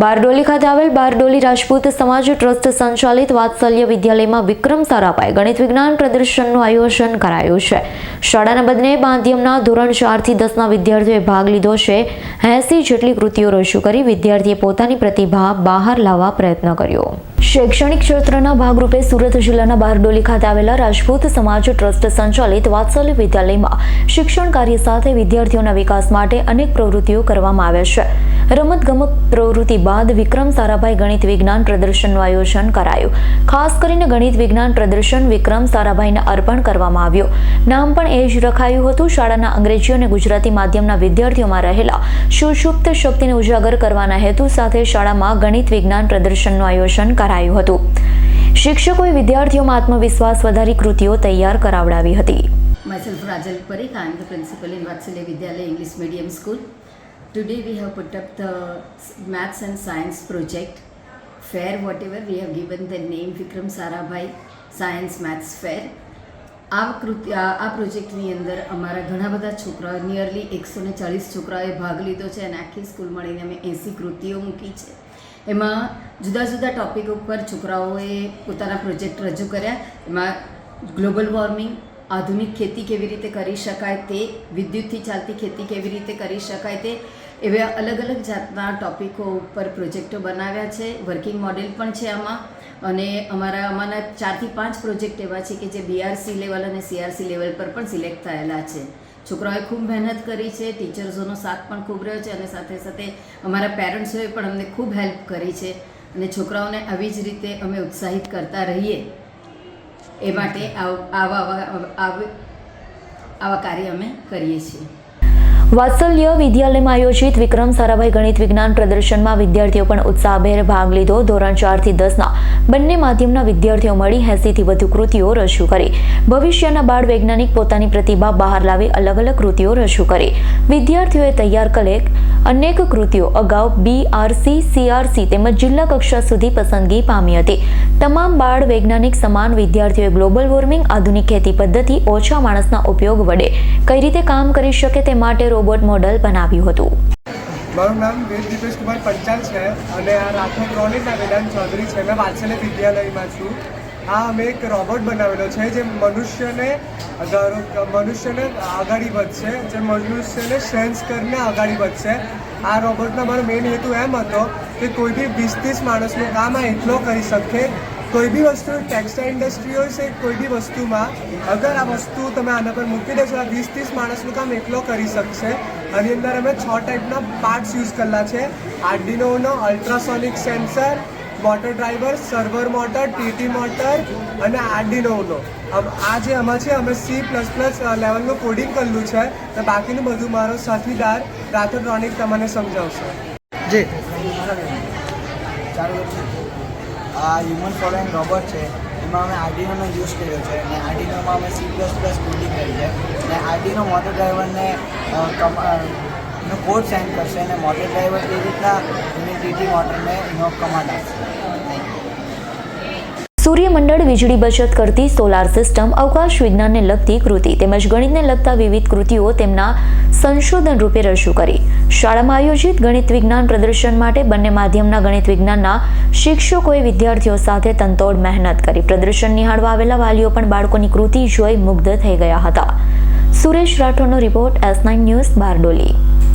બારડોલી ખાતે આવેલ બારડોલી રાજપૂત સમાજ ટ્રસ્ટ સંચાલિત વાત્સલ્ય વિદ્યાલયમાં વિક્રમ સારાભાઈ ગણિત વિજ્ઞાન પ્રદર્શનનું આયોજન કરાયું છે. શાળાના બંને માધ્યમના ધોરણ ચારથી દસના વિદ્યાર્થીઓએ ભાગ લીધો છે. એસી જેટલી કૃતિઓ રજૂ કરી વિદ્યાર્થીએ પોતાની પ્રતિભા બહાર લાવવા પ્રયત્ન કર્યો. શૈક્ષણિક ક્ષેત્રના ભાગરૂપે સુરત જિલ્લાના બારડોલી ખાતે આવેલા રાજપૂત સમાજ ટ્રસ્ટ સંચાલિત વાત્સલ્ય વિદ્યાલયમાં શિક્ષણ કાર્ય સાથે વિદ્યાર્થીઓના વિકાસ માટે અનેક પ્રવૃત્તિઓ કરવામાં આવે છે. રમતગમત પ્રવૃત્તિ બાદ વિક્રમ સારાભાઈ ગણિત વિજ્ઞાન પ્રદર્શનનું આયોજન કરાયું. ખાસ કરીને ગણિત વિજ્ઞાન પ્રદર્શન વિક્રમ સારાભાઈને અર્પણ કરવામાં આવ્યું. નામ પણ એ જ રખાયું હતું. શાળાના અંગ્રેજી અને ગુજરાતી માધ્યમના વિદ્યાર્થીઓમાં રહેલા સુષુપ્ત શક્તિને ઉજાગર કરવાના હેતુ સાથે શાળામાં ગણિત વિજ્ઞાન પ્રદર્શનનું આયોજન કરાયું હતું શિક્ષકોએ વિદ્યાર્થીઓમાં આત્મવિશ્વાસ વધારી કૃતિઓ તૈયાર કરાવડાવી હતી Myself Rajal Parikh, I am the principal in Vatsalya Vidyalaya English Medium School. Today we have put up the s- Maths and Science project fair, whatever we have given the name Vikram Sarabhai Science Maths Fair. આ કૃતિ આ પ્રોજેક્ટની અંદર અમારા ઘણા બધા છોકરાઓ nearly એકસો ને ચાલીસ છોકરાઓએ ભાગ લીધો છે અને આખી સ્કૂલ મળીને અમે એંસી કૃતિઓ મૂકી છે એમાં જુદા જુદા ટોપિક ઉપર છોકરાઓએ પોતાના પ્રોજેક્ટ રજૂ કર્યા. એમાં ગ્લોબલ વોર્મિંગ આધુનિક ખેતી કેવી રીતે કરી શકાય તે, વિદ્યુતથી ચાલતી ખેતી કેવી રીતે કરી શકાય તે, એવા અલગ અલગ જાતના ટોપિકો ઉપર પ્રોજેક્ટો બનાવ્યા છે. વર્કિંગ મોડેલ પણ છે આમાં. અને અમારા અમારા ચારથી પાંચ પ્રોજેક્ટ એવા છે કે જે બીઆરસી લેવલ અને સીઆરસી લેવલ પર પણ સિલેક્ટ થયેલા છે. છોકરાઓએ ખૂબ મહેનત કરી છે ટીચર્સોનો સાથ પણ ખૂબ રહ્યો છે અને સાથે સાથે અમારા પેરેન્ટ્સોએ પણ અમને ખૂબ હેલ્પ કરી છે અને છોકરાઓને આવી જ રીતે અમે ઉત્સાહિત કરતા રહીએ એ માટે આવ- આવા આવા કાર્ય અમે કરીએ છીએ. વાત્સલ્ય વિદ્યાલયમાં આયોજિત વિક્રમ સારાભાઈ ગણિત વિજ્ઞાન પ્રદર્શનમાં વિદ્યાર્થીઓ પણ ઉત્સાહભેર ભાગ લીધો. ધોરણ ચારથી દસના બંને માધ્યમના વિદ્યાર્થીઓ મળી એંસીથી વધુ કૃતિઓ રજૂ કરી. ભવિષ્યના બાળ વૈજ્ઞાનિક પોતાની પ્રતિભા બહાર લાવી અલગ અલગ કૃતિઓ રજૂ કરી. વિદ્યાર્થીઓએ તૈયાર કરેલ અનેક કૃતિઓ અગાઉ બીઆરસી સીઆરસી તેમજ જિલ્લા કક્ષા સુધી પસંદગી પામી હતી. તમામ બાળ વૈજ્ઞાનિક સમાન વિદ્યાર્થીઓએ ગ્લોબલ વોર્મિંગ, આધુનિક ખેતી પદ્ધતિ, ઓછા માણસના ઉપયોગ વડે કઈ રીતે કામ કરી શકે તે માટે રોબોટ મોડલ બનાવ્યું હતું. મારું નામ વેદ દીપેશ કુમાર પંચાલ છે અને આ રાઠોડ રોનિતના વેદાંત ચૌધરી છે. મેં વાત્સલ્ય વિદ્યાલયમાં છું. આ અમે એક રોબોટ બનાવેલો છે જે મનુષ્યને મનુષ્યને આગળ વધશે, જે મનુષ્યને સેન્સ કરીને આગળ વધશે. આ રોબોટનો મારો મેઇન હેતુ એમ હતો કે કોઈ બી વીસ ત્રીસ માણસનું કામ આ એટલો કરી શકે કોઈ બી વસ્તુ ટેક્સટાઇલ ઇન્ડસ્ટ્રી હોય છે કોઈ બી વસ્તુમાં અગર આ વસ્તુ તમે આના પર મૂકી દેશો આ વીસ ત્રીસ માણસનું કામ એકલો કરી શકશે. આની અંદર અમે છ ટાઈપના પાર્ટ્સ યુઝ કરેલા છે. આર્ડિનોનો ultrasonic sensor motor driver server motor TT motor અને આર્ડિનોનો આ જે આમાં છે અમે સી પ્લસ પ્લસ લેવલનું કોડિંગ કરેલું છે. તો બાકીનું બધું મારો સાથીદાર રાથોટ્રોનિક રોનિક તમને સમજાવશે. જી. આ હ્યુમન ફોલોઈંગ રોબોટ છે. એમાં અમે આર્ડિનોનો યુઝ કર્યો છે અને આર્ડિનોમાં અમે સી પ્લસ પ્લસ કોડિંગ કરી છે. અને આર્ડિનો મોટર ડ્રાઈવરને નો કોડ સેન્ડ કરશે અને મોટર ડ્રાઈવર એ રીતના એની ટીટી મોટરને એનો કમાન્ડ આપશે. સૂર્યમંડળ વીજળી બચત કરતી સોલાર સિસ્ટમ અવકાશ વિજ્ઞાનને લગતી કૃતિ તેમજ ગણિતને લગતા વિવિધ કૃતિઓ તેમના સંશોધન રૂપે રજૂ કરી. શાળામાં આયોજિત ગણિત વિજ્ઞાન પ્રદર્શન માટે બંને માધ્યમના ગણિત વિજ્ઞાનના શિક્ષકોએ વિદ્યાર્થીઓ સાથે તંતોડ મહેનત કરી. પ્રદર્શન નિહાળવા આવેલા વાલીઓ પણ બાળકોની કૃતિ જોઈ મુગ્ધ થઈ ગયા હતા. Suresh રાઠોડનો report S nine news Bardoli.